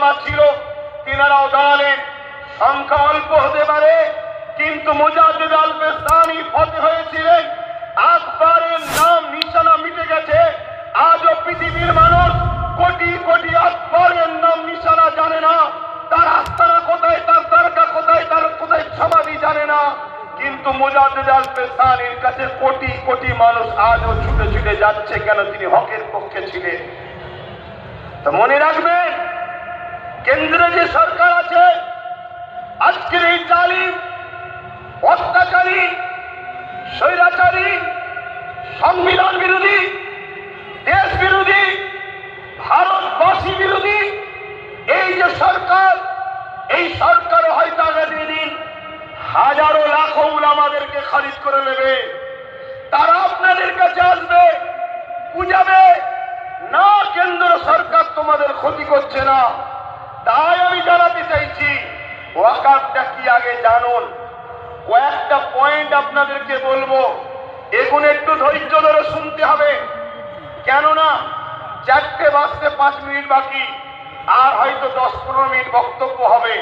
ওলামা ছিল। তিনারাও দাঁড়ালেন। সংখ্যা অল্প হতে পারে, কিন্তু মুজাহিদ আল বেস্তানি ফতে হয়েছিলেন। আকবরের নাম, নিশানা মিটে গেছে। আজও পৃথিবীর মানুষ কোটি কোটি আকবরের নাম, নিশানা জানে না। তার আস্তানা কোথায়, তার দরগা কোথায়, তার কোথায় সমাধি জানে না। কিন্তু মুজাহিদ আল বেস্তানির কাছে কোটি কোটি মানুষ আজও ছুটে ছুটে যাচ্ছে কেন তিনি হকের পক্ষে ছিলেন। তো মনে রাখবেন কেন্দ্রে যে সরকার আছে, আজকের এই তালিম, অত্যাচারী, স্বৈরাচারী, সংবিধান বিরোধী, দেশ বিরোধী, ভারতবাসী বিরোধী, এই যে সরকার, এই সরকার হয়তো আগামী দিন হাজারো লাখো আমাদেরকে খারিজ করে নেবে। তারা আপনাদের কাছে আসবে, বুঝাবে, না, কেন্দ্র সরকার তোমাদের ক্ষতি করছে না। তাই আমি জানাতে চাইছি ওয়াকারটা কি আগে জানুন। কয়েকটা পয়েন্ট আপনাদেরকে বলব। এগুলো একটু ধৈর্য ধরে শুনতে হবে। কেননা, চারটে বাজতে পাঁচ মিনিট বাকি, আর হয়তো দশ পনেরো মিনিট বক্তব্য হবে।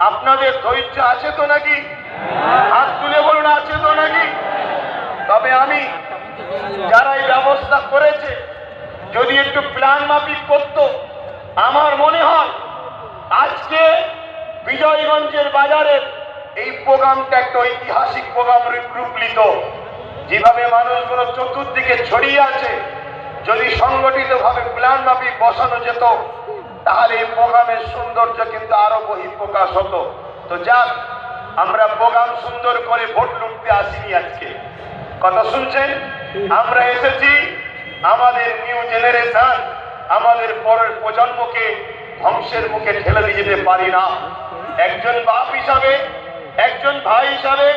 আপনাদের ধৈর্য আছে তো নাকি? হাত তুলে বলুন, আছে তো নাকি? তবে আমি, যারা এই ব্যবস্থা করেছে, যদি একটু প্ল্যান মাফিক করতো, আমার মনে হয় আজকে বিজয়গঞ্জের বাজারের এই প্রোগ্রামটা একটা ঐতিহাসিক প্রোগ্রাম রূপ নিত যেভাবে মানুষগুলো চতুর্দিকে ছড়িয়ে আছে, যদি সংগঠিত ভাবে প্ল্যান মাফিক বসানো যেত, তাহলে এই প্রোগ্রামের সৌন্দর্য কিন্তু আরও বহিঃপ্রকাশ হতো। তো যাক, আমরা প্রোগ্রাম সুন্দর করে ভোট লুটতে আসিনি আজকে। কথা শুনছেন? আমরা এসেছি আমাদের নিউ জেনারেশন আমাদের পরের প্রজন্মকে ধ্বংসের মুখে ঠেলে দিয়ে যেতে পারি না। একজন বাপ হিসাবে, একজন ভাই হিসাবে,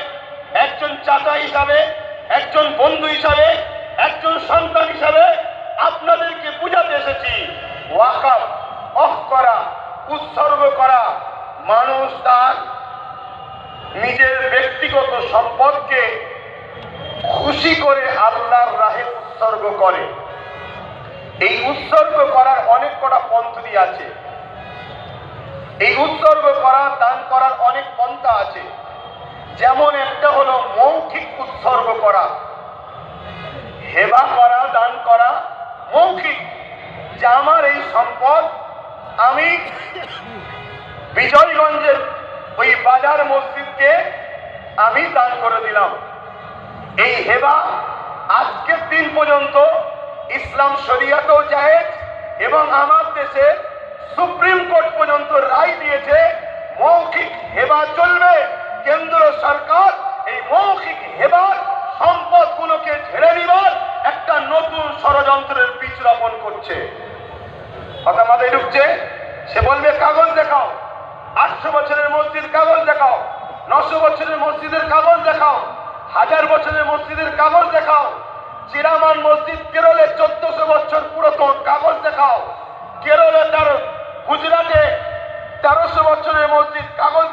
একজন চাচা হিসাবে, একজন বন্ধু হিসাবে, একজন সন্তান হিসাবে আপনাদেরকে বুঝাতে এসেছি, ওয়াকাফ অফ করা, উৎসর্গ করা মানুষ তার নিজের ব্যক্তিগত সম্পদকে খুশি করে আল্লাহর রাহে উৎসর্গ করে। এই উৎসর্গ করার অনেক কটা পদ্ধতি আছে। এই উৎসর্গ করা দান করার অনেক পন্থা আছে। যেমন একটা হলো মৌখিক উৎসর্গ করা। হেবা করা, দান করা মৌখিক। যে আমার এই সম্পদ, আমি বিজয়গঞ্জের ওই বাজার মসজিদকে আমি দান করে দিলাম। এই হেবা আজকের দিন পর্যন্ত ইসলাম শরিয়াতেও জায়েজ এবং আমার দেশে সুপ্রিম কোর্ট পর্যন্ত ঢুকছে। কথা মাথায় ঢুকছে। সে বলবে, কাগজ দেখাও। আটশো বছরের মসজিদ, কাগজ দেখাও। নশো বছরের মসজিদের কাগজ দেখাও। হাজার বছরের মসজিদের কাগজ দেখাও। চিরামান মসজিদ, কেরলে চোদ্দশো বছর পুরাতন, কাগজ দেখাও। কেরলে তার, গুজরাটে তেরোশো বছরের মসজিদ, কাগজ